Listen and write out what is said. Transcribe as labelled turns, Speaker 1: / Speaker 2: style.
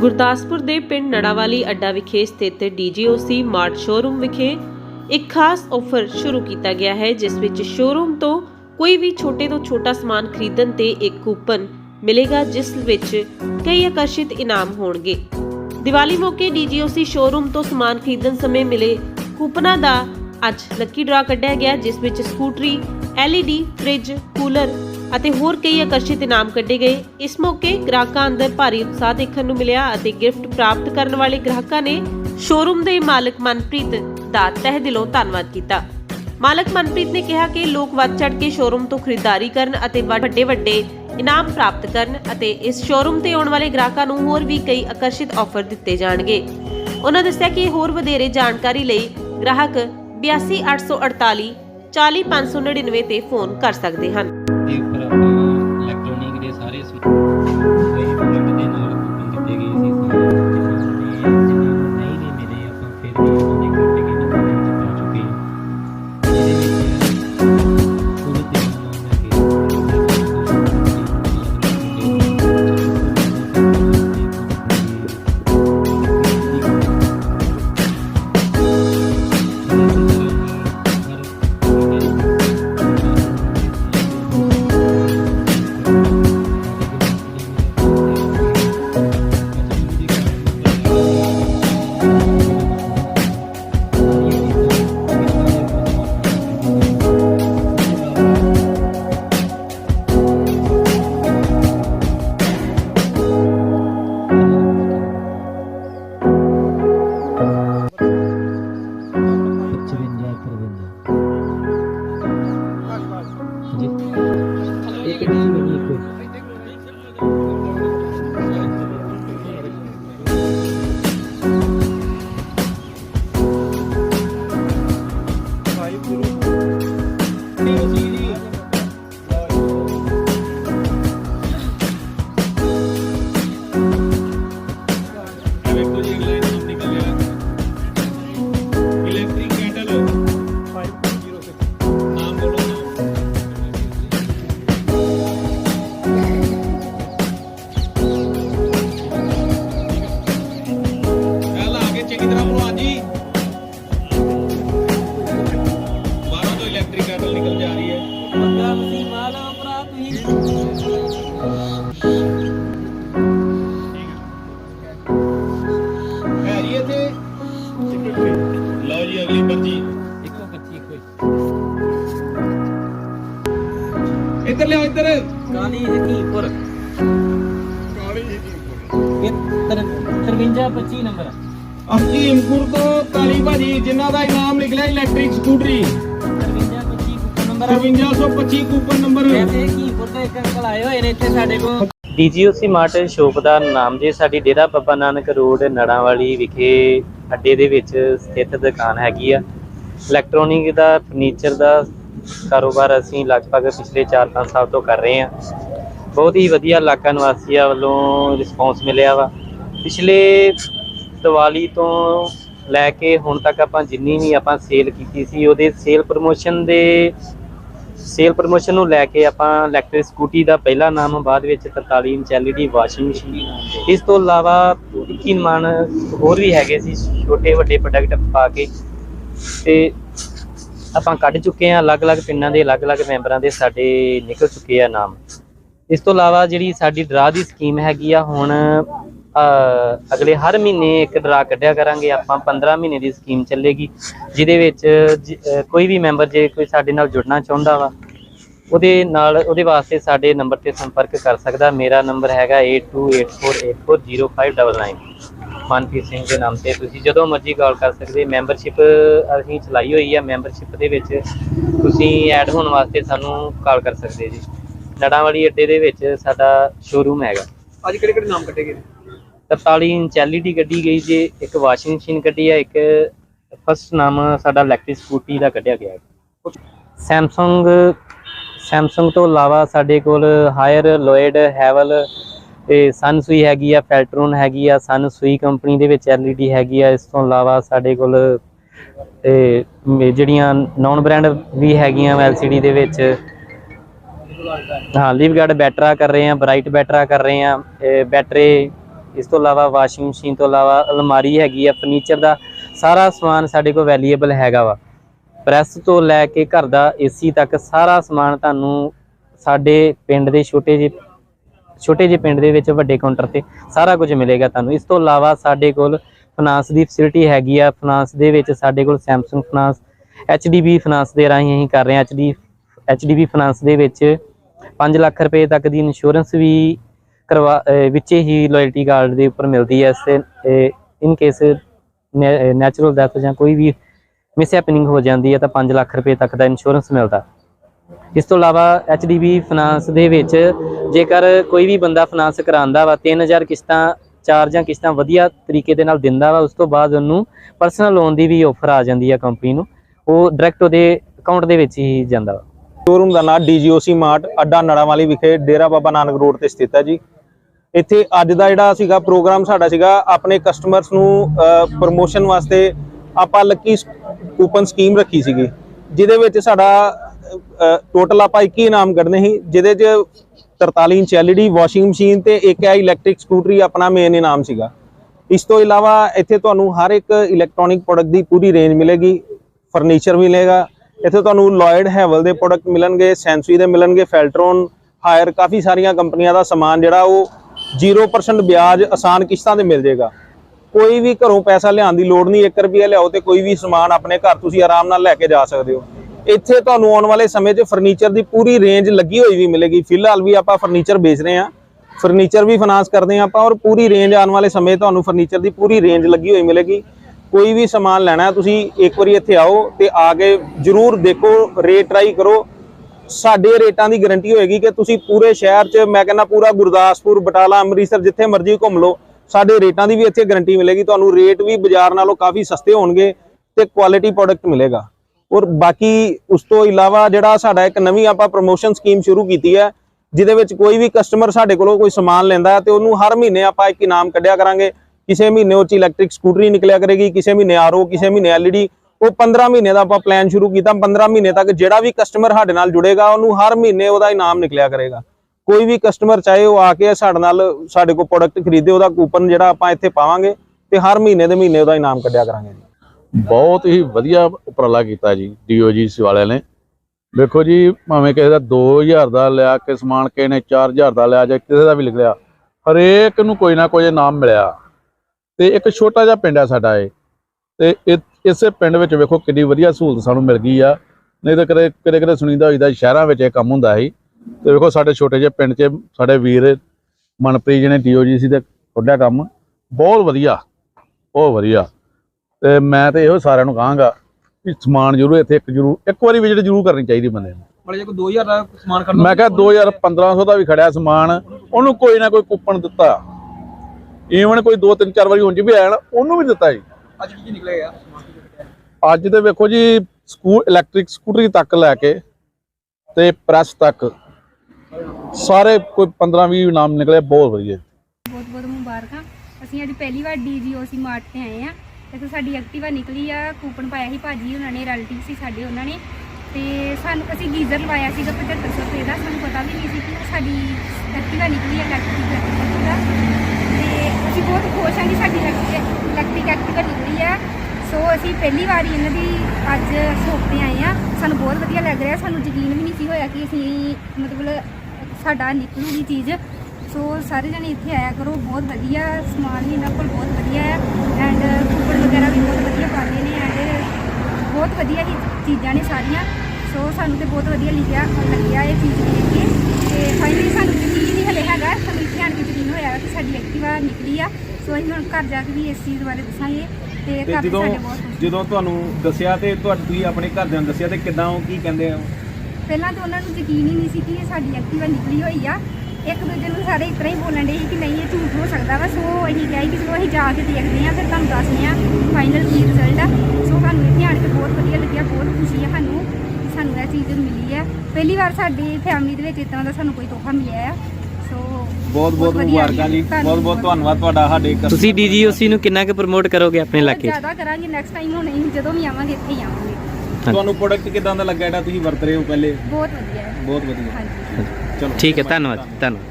Speaker 1: ਗੁਰਦਾਸਪੁਰ ਦੇ ਪਿੰਡ ਨੜਾਵਾਲੀ ਅੱਡਾ ਵਿਖੇ ਸਥਿਤ ਡੀਜੀਓਸੀ ਮਾਰਟ ਸ਼ੋਰੂਮ ਵਿਖੇ ਇੱਕ ਖਾਸ ਆਫਰ ਸ਼ੁਰੂ ਕੀਤਾ ਗਿਆ ਹੈ, ਜਿਸ ਵਿੱਚ ਸ਼ੋਰੂਮ ਤੋਂ ਕੋਈ ਵੀ ਛੋਟੇ ਤੋਂ ਛੋਟਾ ਸਮਾਨ ਖਰੀਦਣ ਤੇ ਇੱਕ ਕੂਪਨ ਮਿਲੇਗਾ, ਜਿਸ ਵਿੱਚ ਕਈ ਆਕਰਸ਼ਿਤ ਇਨਾਮ ਹੋਣਗੇ। ਦੀਵਾਲੀ ਮੌਕੇ ਡੀਜੀਓਸੀ ਸ਼ੋਰੂਮ ਤੋਂ ਸਮਾਨ ਖਰੀਦਣ ਸਮੇਂ ਮਿਲੇ ਕੂਪਨਾਂ ਦਾ ਅੱਜ ਲੱਕੀ ਡਰਾ ਕੱਢਿਆ ਗਿਆ, ਜਿਸ ਵਿੱਚ ਸਕੂਟਰੀ LED ਫ੍ਰਿਜ, ਕੂਲਰ ਅਤੇ ਹੋਰ ਕਈ ਆਕਰਸ਼ਿਤ ਇਨਾਮ ਕੱਢੇ ਗਏ। ਇਸ ਮੌਕੇ ਗ੍ਰਾਹਕਾਂ ਅੰਦਰ ਭਾਰੀ ਉਤਸ਼ਾਹ ਦੇਖਣ ਨੂੰ ਮਿਲਿਆ ਅਤੇ ਗਿਫਟ ਪ੍ਰਾਪਤ ਕਰਨ ਵਾਲੇ ਗ੍ਰਾਹਕਾਂ ਨੇ ਸ਼ੋਰੂਮ ਦੇ ਮਾਲਕ ਮਨਪ੍ਰੀਤ ਦਾ ਤਹਿ ਦਿਲੋਂ ਧੰਨਵਾਦ ਕੀਤਾ। ਮਾਲਕ ਮਨਪ੍ਰੀਤ ਨੇ ਕਿਹਾ ਕਿ ਲੋਕ ਵੱਧ ਚੜ੍ਹ ਕੇ ਸ਼ੋਰੂਮ ਤੋਂ ਖਰੀਦਦਾਰੀ ਕਰਨ ਅਤੇ ਵੱਡੇ ਵੱਡੇ ਇਨਾਮ ਪ੍ਰਾਪਤ ਕਰਨ ਅਤੇ ਇਸ ਸ਼ੋਰੂਮ ਤੇ ਆਉਣ ਵਾਲੇ ਗ੍ਰਾਹਕਾਂ ਨੂੰ ਹੋਰ ਵੀ ਕਈ ਆਕਰਸ਼ਿਤ ਆਫਰ ਦਿੱਤੇ ਜਾਣਗੇ। ਉਹਨਾਂ ਦੱਸਿਆ ਕਿ ਹੋਰ ਵਧੇਰੇ ਜਾਣਕਾਰੀ ਲਈ ਗ੍ਰਾਹਕ 82848 40599 ਤੇ ਫੋਨ ਕਰ ਸਕਦੇ ਹਨ।
Speaker 2: ਇੱਕ
Speaker 3: ਜੀ ਅਗਲੀ ਪਰਚੀ
Speaker 2: ਇੱਕੋ 25 ਕੋਈ।
Speaker 3: ਇੱਧਰ ਲਿਆਓ ਇੱਧਰ।
Speaker 2: ਕਾਲੀ ਹਕੀਪੁਰ
Speaker 3: ਕਾਲੀ ਜੀ
Speaker 2: 53 25 ਨੰਬਰ।
Speaker 3: ਹਕੀਮਪੁਰ ਤੋਂ ਕਾਲੀ ਭਾਜੀ ਜਿਨ੍ਹਾਂ ਦਾ ਇਨਾਮ ਨਿਕਲਿਆ ਇਲੈਕਟ੍ਰਿਕ ਸਕੂਟਰੀ
Speaker 2: 53 25 ਨੰਬਰ
Speaker 3: 5325 ਕੂਪਨ ਨੰਬਰ।
Speaker 2: ਕਹਿੰਦੇ ਹਕੀਪੁਰ ਤੋਂ ਇੱਕ ਅੰਕਲ ਆਏ ਹੋਏ ਨੇ ਇੱਥੇ ਸਾਡੇ ਕੋਲ।
Speaker 4: ਡੀਜੀਓਸੀ ਮਾਰਟ ਸ਼ੋਪ ਦਾ ਨਾਮ ਜੇ ਸਾਡੀ ਡੇਰਾ ਬੱਬਾ ਨਾਨਕ ਰੋਡ ਨੜਾਵਾਲੀ ਵਿਖੇ ਅੱਡੇ ਦੇ ਵਿੱਚ ਸਥਿਤ ਦੁਕਾਨ ਹੈਗੀ ਆ। ਇਲੈਕਟ੍ਰੋਨਿਕ ਦਾ ਫਰਨੀਚਰ ਦਾ ਕਾਰੋਬਾਰ ਅਸੀਂ ਲਗਭਗ ਪਿਛਲੇ 4-5 ਸਾਲ ਤੋਂ ਕਰ ਰਹੇ ਹਾਂ। ਬਹੁਤ ਹੀ ਵਧੀਆ ਇਲਾਕਾ ਨਿਵਾਸੀਆਂ ਵੱਲੋਂ ਰਿਸਪੌਂਸ ਮਿਲਿਆ ਵਾ। ਪਿਛਲੇ ਦੀਵਾਲੀ ਤੋਂ ਲੈ ਕੇ ਹੁਣ ਤੱਕ ਆਪਾਂ ਜਿੰਨੀ ਵੀ ਆਪਾਂ ਸੇਲ ਕੀਤੀ ਸੀ, ਉਹਦੇ ਸੇਲ ਪ੍ਰਮੋਸ਼ਨ ਦੇ ਸੇਲ ਪ੍ਰਮੋਸ਼ਨ ਨੂੰ ਲੈ ਕੇ ਆਪਾਂ ਇਲੈਕਟ੍ਰਿਕ ਸਕੂਟੀ ਦਾ ਪਹਿਲਾ ਨਾਮ ਬਾਅਦ ਵਿੱਚ 43 ਇੰਚ LED ਵਾਸ਼ਿੰਗ ਮਸ਼ੀਨ ਇਸ ਤੋਂ ਇਲਾਵਾ 21 ਹੋਰ ਵੀ ਹੈਗੇ ਸੀ ਛੋਟੇ ਵੱਡੇ ਪ੍ਰੋਡਕਟ ਪਾ ਕੇ। ਤੇ ਆਪਾਂ ਕੱਢ ਚੁੱਕੇ ਹਾਂ ਅਲੱਗ-ਅਲੱਗ ਪਿੰਡਾਂ ਦੇ ਅਲੱਗ-ਅਲੱਗ ਮੈਂਬਰਾਂ ਦੇ ਸਾਡੇ ਨਿਕਲ ਚੁੱਕੇ ਆ ਨਾਮ। ਇਸ ਤੋਂ ਇਲਾਵਾ ਜਿਹੜੀ ਸਾਡੀ ਡਰਾ ਦੀ ਸਕੀਮ ਹੈਗੀ ਆ ਹੁਣ ਅ, ਅਗਲੇ ਹਰ ਮਹੀਨੇ ਇੱਕ ਡਰਾ ਕੱਢਿਆ ਕਰਾਂਗੇ। ਆਪਾਂ 15 ਮਹੀਨੇ ਦੀ ਸਕੀਮ ਚੱਲੇਗੀ ਜਿਹਦੇ ਵਿੱਚ ਜ- ਕੋਈ ਵੀ ਮੈਂਬਰ ਜੇ ਕੋਈ ਸਾਡੇ ਨਾਲ ਜੁੜਨਾ ਚਾਹੁੰਦਾ ਵਾ ਉਹਦੇ ਨਾਲ ਉਹਦੇ ਵਾਸਤੇ ਸਾਡੇ ਨੰਬਰ ਤੇ ਸੰਪਰਕ ਕਰ ਸਕਦਾ। ਮੇਰਾ ਨੰਬਰ ਹੈਗਾ 8284840599 ਮਨਪ੍ਰੀਤ ਸਿੰਘ ਦੇ ਨਾਮ ਤੇ ਤੁਸੀਂ ਜਦੋਂ ਮਰਜ਼ੀ ਕਾਲ ਕਰ ਸਕਦੇ ਮੈਂਬਰਸ਼ਿਪ ਅਸੀਂ ਚਲਾਈ ਹੋਈ ਹੈ ਮੈਂਬਰਸ਼ਿਪ ਦੇ ਵਿੱਚ ਤੁਸੀਂ ਐਡ ਹੋਣ ਵਾਸਤੇ ਸਾਨੂੰ ਕਾਲ ਕਰ ਸਕਦੇ ਜੀ। ਨੜਾਂ ਵਾਲੀ ਅੱਡੇ ਦੇ ਵਿੱਚ ਸਾਡਾ ਸ਼ੋਰੂਮ ਹੈਗਾ।
Speaker 3: ਅੱਜ ਕਿਹੜੇ ਕਿਹੜੇ ਨਾਮ ਕੱਟੇ ਗਏ
Speaker 4: 43 ਇੰਚ LED ਕੱਢੀ ਗਈ ਜੇ। ਇੱਕ ਵਾਸ਼ਿੰਗ ਮਸ਼ੀਨ ਕੱਢੀ ਆ। ਇੱਕ ਫਸਟ ਨਾਮ ਸਾਡਾ ਇਲੈਕਟ੍ਰਿਕ ਸਕੂਟੀ ਦਾ ਕੱਢਿਆ ਗਿਆ ਹੈ। ਸੈਮਸੰਗ ਸੈਮਸੰਗ ਤੋਂ ਇਲਾਵਾ ਸਾਡੇ ਕੋਲ ਹਾਇਰ ਲੋਇਡ ਹੈਵਲ ਤੇ ਸਨਸੂਈ ਹੈਗੀ ਆ ਫੈਲਟਰੋਨ ਹੈਗੀ ਆ ਸਨਸੂਈ ਕੰਪਨੀ ਦੇ ਵਿੱਚ LED ਹੈਗੀ ਆ। ਇਸ ਤੋਂ ਇਲਾਵਾ ਸਾਡੇ ਕੋਲ, ਤੇ ਜਿਹੜੀਆਂ ਨੌਨ ਬ੍ਰਾਂਡ ਵੀ ਹੈਗੀਆਂ LCD ਦੇ ਵਿੱਚ, ਹਾਂ ਲਿਵਗਾਰਡ ਬੈਟਰਾ ਕਰ ਰਹੇ ਆ ਬ੍ਰਾਈਟ ਬੈਟਰਾ ਕਰ ਰਹੇ ਆ ਬੈਟਰੀ ਇਸ ਤੋਂ ਇਲਾਵਾ ਵਾਸ਼ਿੰਗ ਮਸ਼ੀਨ ਤੋਂ ਇਲਾਵਾ ਅਲਮਾਰੀ ਹੈਗੀ ਆ ਫਰਨੀਚਰ ਦਾ ਸਾਰਾ ਸਮਾਨ ਸਾਡੇ ਕੋਲ ਅਵੇਲੇਬਲ ਹੈਗਾ ਵਾ। ਪ੍ਰੈਸ ਤੋਂ ਲੈ ਕੇ ਘਰ ਦਾ ਏਸੀ ਤੱਕ ਸਾਰਾ ਸਮਾਨ ਤੁਹਾਨੂੰ ਸਾਡੇ ਪਿੰਡ ਦੇ ਛੋਟੇ ਜਿਹੇ ਛੋਟੇ ਜਿਹੇ ਪਿੰਡ ਦੇ ਵਿੱਚ ਵੱਡੇ ਕਾਊਂਟਰ ਤੇ ਸਾਰਾ ਕੁਝ ਮਿਲੇਗਾ ਤੁਹਾਨੂੰ। ਇਸ ਤੋਂ ਇਲਾਵਾ ਸਾਡੇ ਕੋਲ ਫਾਈਨਾਂਸ ਦੀ ਫੈਸਿਲਿਟੀ ਹੈਗੀ ਆ। ਫਾਈਨਾਂਸ ਦੇ ਵਿੱਚ ਸਾਡੇ ਕੋਲ ਸੈਮਸੰਗ ਫਾਈਨਾਂਸ HDB ਫਾਈਨਾਂਸ ਦੇ ਰਾਹੀਂ ਅਸੀਂ ਕਰ ਰਹੇ ਹਾਂ। HD HDB ਫਾਈਨਾਂਸ ਦੇ ਵਿੱਚ 5 ਲੱਖ ਰੁਪਏ ਤੱਕ ਦੀ ਇੰਸ਼ੋਰੈਂਸ ਵੀ ਕਰਵਾ ਵਿੱਚ ਹੀ ਲਾਇਲਟੀ ਕਾਰਡ ਦੇ ਉੱਪਰ ਮਿਲਦੀ ਹੈ। ਇਸ ਇਨ ਕੇਸ ਨੈਚੁਰਲ ਡੈਥ ਜਾਂ ਕੋਈ ਵੀ ਮਿਸ ਹੈਪਨਿੰਗ ਹੋ ਜਾਂਦੀ ਹੈ ਤਾਂ 5 ਲੱਖ ਰੁਪਏ ਤੱਕ ਦਾ ਇੰਸ਼ੋਰੈਂਸ ਮਿਲਦਾ। ਇਸ ਤੋਂ ਇਲਾਵਾ HDB ਫਾਈਨਾਂਸ ਦੇ ਵਿੱਚ ਜੇਕਰ ਕੋਈ ਵੀ ਬੰਦਾ ਫਾਈਨਾਂਸ ਕਰਾਉਂਦਾ ਵਾ 3000 ਕਿਸ਼ਤਾਂ, ਚਾਰ ਜਾਂ ਕਿਸ਼ਤਾਂ ਵਧੀਆ ਤਰੀਕੇ ਦੇ ਨਾਲ ਦਿੰਦਾ ਵਾ, ਉਸ ਤੋਂ ਬਾਅਦ ਉਹਨੂੰ ਪਰਸਨਲ ਲੋਨ ਦੀ ਵੀ ਆਫਰ ਆ ਜਾਂਦੀ ਹੈ ਕੰਪਨੀ ਨੂੰ। ਉਹ ਡਾਇਰੈਕਟ ਉਹਦੇ ਅਕਾਊਂਟ ਦੇ ਵਿੱਚ ਹੀ ਜਾਂਦਾ ਵਾ।
Speaker 3: ਸ਼ੋਰੂਮ ਦਾ ਨਾਮ ਡੀਜੀਓਸੀ ਮਾਰਟ ਅੱਡਾ ਨੜਾਵਾਲੀ ਵਿਖੇ ਡੇਰਾ ਬਾਬਾ ਨਾਨਕ ਰੋਡ ਤੇ ਸਥਿਤ ਹੈ ਜੀ। ਇੱਥੇ ਅੱਜ ਦਾ ਜਿਹੜਾ ਸੀਗਾ ਪ੍ਰੋਗਰਾਮ ਸਾਡਾ ਸੀਗਾ, ਆਪਣੇ ਕਸਟਮਰਸ ਨੂੰ ਪ੍ਰੋਮੋਸ਼ਨ ਵਾਸਤੇ ਆਪਾਂ ਲੱਕੀ ਕੂਪਨ ਸਕੀਮ ਰੱਖੀ ਸੀਗੀ, ਜਿਹਦੇ ਵਿੱਚ ਸਾਡਾ ਟੋਟਲ ਆਪਾਂ 21 ਇਨਾਮ ਕੱਢਨੇ ਸੀ, ਜਿਹਦੇ 'ਚ 43 ਇੰਚ LED ਵਾਸ਼ਿੰਗ ਮਸ਼ੀਨ ਤੇ ਇੱਕ ਹੈ ਇਲੈਕਟ੍ਰਿਕ ਸਕੂਟਰੀ ਆਪਣਾ ਮੇਨ ਇਨਾਮ ਸੀਗਾ। ਇਸ ਤੋਂ ਇਲਾਵਾ ਇੱਥੇ ਤੁਹਾਨੂੰ ਹਰ ਇੱਕ ਇਲੈਕਟ੍ਰੋਨਿਕ ਪ੍ਰੋਡਕਟ ਦੀ ਪੂਰੀ ਰੇਂਜ ਮਿਲੇਗੀ ਫਰਨੀਚਰ ਮਿਲੇਗਾ, ਇੱਥੇ ਤੁਹਾਨੂੰ ਲੋਇਡ ਹੈਵਲ ਦੇ ਪ੍ਰੋਡਕਟ ਮਿਲਣਗੇ ਸੈਂਸੂਈ ਦੇ ਮਿਲਣਗੇ ਫੈਲਟਰੋਨ ਹਾਇਰ ਕਾਫੀ ਸਾਰੀਆਂ ਕੰਪਨੀਆਂ ਦਾ ਸਮਾਨ ਜਿਹੜਾ ਉਹ 0% ਵਿਆਜ ਆਸਾਨ ਕਿਸ਼ਤਾਂ ਤੇ ਮਿਲ ਜਾਏਗਾ। ਕੋਈ ਵੀ ਘਰੋਂ ਪੈਸਾ ਲਿਆਉਣ ਦੀ ਲੋੜ ਨਹੀਂ 1 ਰੁਪਿਆ ਲਿਆਓ ਤੇ ਕੋਈ ਵੀ ਸਮਾਨ ਆਪਣੇ ਘਰ ਤੁਸੀਂ ਆਰਾਮ ਨਾਲ ਲੈ ਕੇ ਜਾ ਸਕਦੇ ਹੋ। ਇੱਥੇ ਤੁਹਾਨੂੰ ਆਉਣ ਵਾਲੇ ਸਮੇਂ 'ਚ ਫਰਨੀਚਰ ਦੀ ਪੂਰੀ ਰੇਂਜ ਲੱਗੀ ਹੋਈ ਵੀ ਮਿਲੇਗੀ। ਫਿਲਹਾਲ ਵੀ ਆਪਾਂ ਫਰਨੀਚਰ ਵੇਚ ਰਹੇ ਹਾਂ। ਫਰਨੀਚਰ ਵੀ ਫਾਈਨਾਂਸ ਕਰਦੇ ਹਾਂ ਆਪਾਂ ਔਰ ਪੂਰੀ ਰੇਂਜ ਆਉਣ ਵਾਲੇ ਸਮੇਂ ਤੁਹਾਨੂੰ ਫਰਨੀਚਰ ਦੀ ਪੂਰੀ ਰੇਂਜ ਲੱਗੀ ਹੋਈ ਮਿਲੇਗੀ। ਕੋਈ ਵੀ ਸਮਾਨ ਲੈਣਾ ਤੁਸੀਂ ਇੱਕ ਵਾਰੀ ਇੱਥੇ ਆਓ ਤੇ ਆ ਕੇ ਜਰੂਰ ਦੇਖੋ ਰੇਟ ਟਰਾਈ ਕਰੋ। ਸਾਡੇ ਰੇਟਾਂ ਦੀ ਗਾਰੰਟੀ ਹੋਏਗੀ ਕਿ ਤੁਸੀਂ ਪੂਰੇ ਸ਼ਹਿਰ 'ਚ, ਮੈਂ ਕਹਿੰਦਾ ਪੂਰਾ ਗੁਰਦਾਸਪੁਰ, ਬਟਾਲਾ, ਅੰਮ੍ਰਿਤਸਰ ਜਿੱਥੇ ਮਰਜ਼ੀ ਘੁੰਮ ਲਓ ਸਾਡੇ ਰੇਟਾਂ ਦੀ ਵੀ ਇੱਥੇ ਗਾਰੰਟੀ ਮਿਲੇਗੀ, ਤੁਹਾਨੂੰ ਰੇਟ ਵੀ ਬਾਜ਼ਾਰ ਨਾਲੋਂ ਕਾਫੀ ਸਸਤੇ ਹੋਣਗੇ ਤੇ ਕੁਆਲਿਟੀ ਪ੍ਰੋਡਕਟ ਮਿਲੇਗਾ। ਔਰ ਬਾਕੀ ਉਸ ਤੋਂ ਇਲਾਵਾ ਜਿਹੜਾ ਸਾਡਾ ਇੱਕ ਨਵੀਂ ਆਪਾਂ ਪ੍ਰੋਮੋਸ਼ਨ ਸਕੀਮ ਸ਼ੁਰੂ ਕੀਤੀ ਹੈ, ਜਿਹਦੇ ਵਿੱਚ ਕੋਈ ਵੀ ਕਸਟਮਰ ਸਾਡੇ ਕੋਲੋਂ ਕੋਈ ਸਮਾਨ ਲੈਂਦਾ ਹੈ ਤੇ ਉਹਨੂੰ ਹਰ ਮਹੀਨੇ ਆਪਾਂ ਇੱਕ ਇਨਾਮ ਕੱਢਿਆ ਕਰਾਂਗੇ। ਕਿਸੇ ਮਹੀਨੇ ਉਹ ਚ ਇਲੈਕਟ੍ਰਿਕ ਸਕੂਟਰੀ ਨਿਕਲਿਆ ਕਰੇਗੀ, ਕਿਸੇ ਮਹੀਨੇ ਆਰਓ ਕਿਸੇ ਮਹੀਨੇ ਐਲਈਡੀ ਉਹ 15 ਮਹੀਨੇ ਦਾ ਆਪਾਂ ਪਲਾਨ ਸ਼ੁਰੂ ਕੀਤਾ। 15 ਮਹੀਨੇ ਤੱਕ ਜਿਹੜਾ ਵੀ ਕਸਟਮਰ ਸਾਡੇ ਨਾਲ ਜੁੜੇਗਾ, ਉਹਨੂੰ ਹਰ ਮਹੀਨੇ ਉਹਦਾ ਇਨਾਮ ਨਿਕਲਿਆ ਕਰੇਗਾ। ਕੋਈ ਵੀ ਕਸਟਮਰ ਚਾਹੇ ਉਹ ਆ ਕੇ ਸਾਡੇ ਨਾਲ, ਸਾਡੇ ਕੋਲ ਪ੍ਰੋਡਕਟ ਖਰੀਦੇ, ਉਹਦਾ ਕੂਪਨ ਜਿਹੜਾ ਆਪਾਂ ਇੱਥੇ ਪਾਵਾਂਗੇ ਤੇ ਹਰ ਮਹੀਨੇ ਦੇ ਮਹੀਨੇ ਉਹਦਾ ਇਨਾਮ ਕੱਢਿਆ ਕਰਾਂਗੇ ਜੀ।
Speaker 5: ਬਹੁਤ ਹੀ ਵਧੀਆ ਉਪਰਾਲਾ ਕੀਤਾ ਜੀ ਡੀਓਜੀ ਵਾਲਿਆਂ ਨੇ। ਵੇਖੋ ਜੀ, ਭਾਵੇਂ ਕਿਸੇ ਦਾ 2000 ਦਾ ਲਿਆ ਕੇ ਸਮਾਨ ਕਿਸੇ ਨੇ 4000 ਦਾ ਲਿਆ ਜਾਂ ਕਿਸੇ ਦਾ ਵੀ ਲਿਖ ਲਿਆ, ਹਰੇਕ ਨੂੰ ਕੋਈ ਨਾ ਕੋਈ ਇਨਾਮ ਮਿਲਿਆ। ਤੇ ਇੱਕ ਛੋਟਾ ਜਿਹਾ ਪਿੰਡ ਆ ਸਾਡਾ ਇਹ। ਤੇ ਇਸੇ ਪਿੰਡ ਵਿੱਚ ਵੇਖੋ ਕਿੰਨੀ ਵਧੀਆ ਸਹੂਲਤ ਸਾਨੂੰ ਮਿਲ ਗਈ ਆ। ਨਹੀਂ ਤਾਂ ਕਦੇ ਕਦੇ ਕਦੇ ਸੁਣੀਦਾ ਹੋਈਦਾ, ਸ਼ਹਿਰਾਂ ਵਿੱਚ ਇਹ ਕੰਮ ਹੁੰਦਾ ਸੀ। ਤੇ ਵੇਖੋ ਸਾਡੇ ਛੋਟੇ ਜਿਹੇ ਪਿੰਡ 'ਚ ਸਾਡੇ ਵੀਰ ਮਨਪ੍ਰੀਤ ਜੀ ਨੇ ਡੀਓਜੀ ਸੀ ਤੇ ਖੋਲਿਆ ਕੰਮ। ਬਹੁਤ ਵਧੀਆ ਬਹੁਤ ਵਧੀਆ। ਤੇ ਮੈਂ ਤੇ ਇਹੋ ਸਾਰਿਆਂ ਨੂੰ ਕਹਾਂਗਾ ਕਿ ਸਮਾਨ ਜ਼ਰੂਰ ਇੱਥੇ ਇੱਕ ਜ਼ਰੂਰ ਇੱਕ ਵਾਰੀ ਵਿਜ਼ਿਟ ਜ਼ਰੂਰ ਕਰਨੀ ਚਾਹੀਦੀ ਬੰਦੇ ਨੂੰ।
Speaker 6: ਮਤਲਬ ਜੇ ਕੋਈ 2000 ਦਾ ਸਮਾਨ ਖੜਦਾ
Speaker 5: ਮੈਂ ਕਿਹਾ 2000 1500 ਦਾ ਵੀ ਖੜਿਆ ਸਮਾਨ ਉਹਨੂੰ ਕੋਈ ਨਾ ਕੋਈ ਕੂਪਨ ਦਿੱਤਾ। ਈਵਨ ਕੋਈ 2 3 4 ਵਾਰੀ ਉਂਝ ਵੀ ਆਇਆ ਉਹਨੂੰ ਵੀ ਦਿੱਤਾ ਜੀ।
Speaker 6: ਅੱਜ ਕੀ ਕੀ ਕੀ ਨਿਕਲਿਆ
Speaker 5: ਅੱਜ ਤੇ ਵੇਖੋ ਜੀ ਸਕੂ ਇਲੈਕਟ੍ਰਿਕ ਸਕੂਟਰੀ ਤੱਕ ਲੈ ਕੇ ਤੇ ਪ੍ਰੈਸ ਤੱਕ। ਸਾਰੇ ਕੋਈ 15 20 ਨਾਮ ਨਿਕਲੇ, ਬਹੁਤ ਵਧੀਆ।
Speaker 7: ਬਹੁਤ ਬਹੁਤ ਮੁਬਾਰਕਾਂ। ਅਸੀਂ ਅੱਜ ਪਹਿਲੀ ਵਾਰ ਡੀਜੀਓਸੀ ਮਾਰਟ ਤੇ ਆਏ ਆ ਇੱਥੇ ਸਾਡੀ ਐਕਟਿਵਾ ਨਿਕਲੀ ਆ, ਕੂਪਨ ਪਾਇਆ ਸੀ ਭਾਜੀ, ਉਹਨਾਂ ਨੇ ਰਿਲੇਟਿਵ ਸੀ ਸਾਡੇ, ਉਹਨਾਂ ਨੇ। ਤੇ ਸਾਨੂੰ, ਅਸੀਂ ਗੀਜ਼ਰ ਲਵਾਇਆ ਸੀਗਾ 7500 ਰੁਪਏ ਦਾ, ਸਾਨੂੰ ਪਤਾ ਵੀ ਨਹੀਂ ਸੀ ਕਿ ਸਾਡੀ ਐਕਟਿਵਾ ਨਿਕਲੀ ਹੈ ਇਲੈਕਟ੍ਰਿਕ ਐਕਟਿਵਾ ਤੇ। ਅਸੀਂ ਬਹੁਤ ਖੁਸ਼ ਹਾਂ ਕਿ ਸਾਡੀ ਇਲੈਕਟ੍ਰਿਕ ਐਕਟਿਵਾ ਨਿਕਲੀ ਆ। ਸੋ ਅਸੀਂ ਪਹਿਲੀ ਵਾਰੀ ਇਹਨਾਂ ਦੀ ਅੱਜ ਸ਼ੋਪ ਤੇ ਆਏ ਆ ਸਾਨੂੰ ਬਹੁਤ ਵਧੀਆ ਲੱਗ ਰਿਹਾ, ਸਾਨੂੰ ਯਕੀਨ ਵੀ ਨਹੀਂ ਸੀ ਹੋਇਆ ਕਿ ਅਸੀਂ ਮਤਲਬ ਸਾਡਾ ਨਿਕਲੂਗੀ ਚੀਜ਼। ਸੋ ਸਾਰੇ ਜਣੇ ਇੱਥੇ ਆਇਆ ਕਰੋ ਬਹੁਤ ਵਧੀਆ ਸਮਾਨ ਵੀ ਇਹਨਾਂ ਕੋਲ ਬਹੁਤ ਵਧੀਆ ਹੈ। ਐਂਡ ਕੂਪਨ ਵਗੈਰਾ ਵੀ ਬਹੁਤ ਵਧੀਆ ਪਾਉਂਦੇ ਨੇ ਐਂਡ ਬਹੁਤ ਵਧੀਆ ਹੀ ਚੀਜ਼ਾਂ ਨੇ ਸਾਰੀਆਂ। ਸੋ ਸਾਨੂੰ ਤੇ ਬਹੁਤ ਵਧੀਆ ਲਿਖਿਆ ਲੱਗਿਆ ਇਹ ਚੀਜ਼ ਦੇਖ ਕੇ। ਤੇ ਫਾਈਨਲੀ ਸਾਨੂੰ ਯਕੀਨ ਨਹੀਂ ਹਲੇ ਹੈਗਾ ਸਾਨੂੰ ਇੱਥੇ ਆਣ ਕੇ ਯਕੀਨ ਹੋਇਆ ਕਿ ਸਾਡੀ ਐਕਟਿਵਾ ਨਿਕਲੀ ਆ। ਸੋ ਅਸੀਂ ਹੁਣ ਘਰ ਜਾ ਕੇ ਵੀ ਇਸ ਚੀਜ਼ ਬਾਰੇ ਦੱਸਾਂਗੇ ਤੇ ਘਰ ਦੇ
Speaker 3: ਜਦੋਂ
Speaker 7: ਸਾਡੇ ਬਹੁਤ।
Speaker 3: ਜਦੋਂ ਤੁਹਾਨੂੰ ਦੱਸਿਆ ਤੇ ਤੁਹਾਡੇ ਆਪਣੇ ਘਰਦਿਆਂ ਨੂੰ ਦੱਸਿਆ ਤੇ ਕਿਦਾਂ ਉਹ ਕੀ ਕਹਿੰਦੇ ਆ?
Speaker 7: ਪਹਿਲਾਂ ਤਾਂ ਉਹਨਾਂ ਨੂੰ ਯਕੀਨ ਹੀ ਨਹੀਂ ਸੀ ਕਿ ਇਹ ਸਾਡੀ ਐਕਟਿਵਾ ਨਿਕਲੀ ਹੋਈ ਆ। ਇੱਕ ਦੂਜੇ ਨੂੰ ਸਾਰੇ ਇਸ ਤਰ੍ਹਾਂ ਹੀ ਬੋਲਣ ਦੇ ਸੀ ਕਿ ਨਹੀਂ ਇਹ ਝੂਠ ਹੋ ਸਕਦਾ ਵਾ। ਸੋ ਅਸੀਂ ਕਿਹਾ ਕਿ ਚਲੋ ਅਸੀਂ ਜਾ ਕੇ ਦੇਖਦੇ ਆ ਫਿਰ ਤੁਹਾਨੂੰ ਦੱਸਦੇ ਆ ਫਾਈਨਲ ਕੀ ਰਿਜ਼ਲਟ ਆ। ਸੋ ਸਾਨੂੰ ਇੱਥੇ ਆਣ ਕੇ ਬਹੁਤ ਵਧੀਆ ਲੱਗਿਆ ਬਹੁਤ ਖੁਸ਼ੀ ਆ ਸਾਨੂੰ ਕਿ ਸਾਨੂੰ ਇਹ ਚੀਜ਼ ਮਿਲੀ ਹੈ ਪਹਿਲੀ ਵਾਰ ਸਾਡੀ ਫੈਮਿਲੀ ਦੇ ਵਿੱਚ ਇਸ ਤਰ੍ਹਾਂ ਦਾ ਸਾਨੂੰ ਕੋਈ ਤੋਹਫਾ ਮਿਲਿਆ ਆ। ਸੋ
Speaker 3: ਬਹੁਤ ਬਹੁਤ
Speaker 7: ਵਧੀਆ
Speaker 3: ਮੁਬਾਰਕਾਂ ਜੀ।
Speaker 7: ਧੰਨਵਾਦ।
Speaker 3: ਬਹੁਤ ਬਹੁਤ ਧੰਨਵਾਦ ਤੁਹਾਡਾ ਸਾਡੇ
Speaker 4: ਤੁਸੀਂ ਡੀਜੀਓਸੀ ਨੂੰ ਕਿੰਨਾ ਕੁ ਪ੍ਰਮੋਟ ਕਰੋਗੇ ਆਪਣੇ ਇਲਾਕੇ 'ਚ?
Speaker 7: ਜ਼ਿਆਦਾ ਕਰਾਂਗੇ ਨੈਕਸਟ ਟਾਈਮ ਹੁਣ ਅਸੀਂ ਜਦੋਂ ਵੀ ਆਵਾਂਗੇ ਇੱਥੇ ਹੀ ਆਵਾਂਗੇ।
Speaker 3: ਤੁਹਾਨੂੰ ਪ੍ਰੋਡਕਟ ਕਿਦਾਂ ਦਾ ਲੱਗਾ ਜਿਹੜਾ ਤੁਸੀਂ ਵਰਤ ਰਹੇ ਹੋ ਪਹਿਲੇ?
Speaker 7: ਬਹੁਤ ਵਧੀਆ। ਹੈ
Speaker 3: ਬਹੁਤ ਵਧੀਆ।
Speaker 7: ਹਾਂਜੀ।
Speaker 3: ਚਲੋ
Speaker 4: ਠੀਕ ਹੈ ਧੰਨਵਾਦ ਧੰਨਵਾਦ।